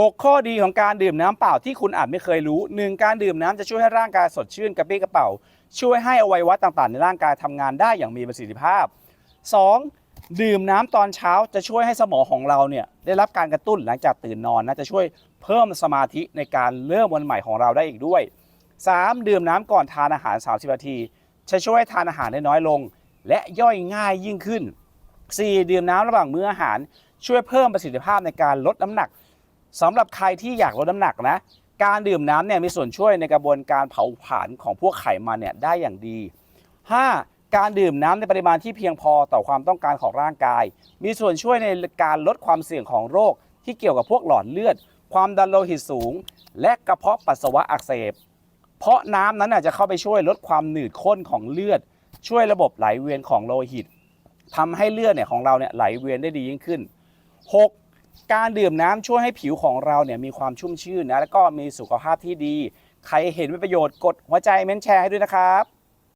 6 ข้อดีของการดื่มน้ำเปล่าที่คุณอาจไม่เคยรู้ 1. การดื่มน้ำจะช่วยให้ร่างกายสดชื่นกระปรี้กระเป๋า ช่วยให้อวัยวะต่างๆ ในร่างกายทำงานได้อย่างมีประสิทธิภาพ 2. ดื่มน้ำตอนเช้าจะช่วยให้สมองของเราเนี่ยได้รับการกระตุ้นหลังจากตื่นนอนนะจะช่วยเพิ่มสมาธิในการเริ่มวันใหม่ของเราได้อีกด้วย 3. ดื่มน้ำก่อนทานอาหาร 30 นาที จะช่วยทานอาหารได้น้อยลง และย่อยง่ายยิ่งขึ้น 4. ดื่มน้ำระหว่างมื้ออาหาร ช่วยเพิ่มประสิทธิภาพในการลดน้ำหนัก สำหรับใครที่อยากลดน้ำหนักนะ การดื่มน้ำเนี่ยมีส่วนช่วยในกระบวนการเผาผลาญของพวกไขมันเนี่ยได้อย่างดี 5. การดื่มน้ำในปริมาณที่เพียงพอต่อความต้องการของร่างกาย มีส่วนช่วยในการลดความเสี่ยงของโรค ที่เกี่ยวกับพวกหลอดเลือด ความดันโลหิตสูง และกระเพาะปัสสาวะอักเสบ เพราะน้ำนั้นจะเข้าไปช่วยลดความหนืดข้นของเลือด ช่วยระบบไหลเวียนของโลหิตทำให้เลือดเนี่ยของเราเนี่ยไหลเวียนได้ดียิ่งขึ้น 6. การดื่มน้ำช่วยให้ผิวของเราเนี่ยมีความชุ่มชื่นนะแล้วก็มีสุขภาพที่ดี ใครเห็นเป็นประโยชน์กดหัวใจเม้นแชร์ให้ด้วยนะครับ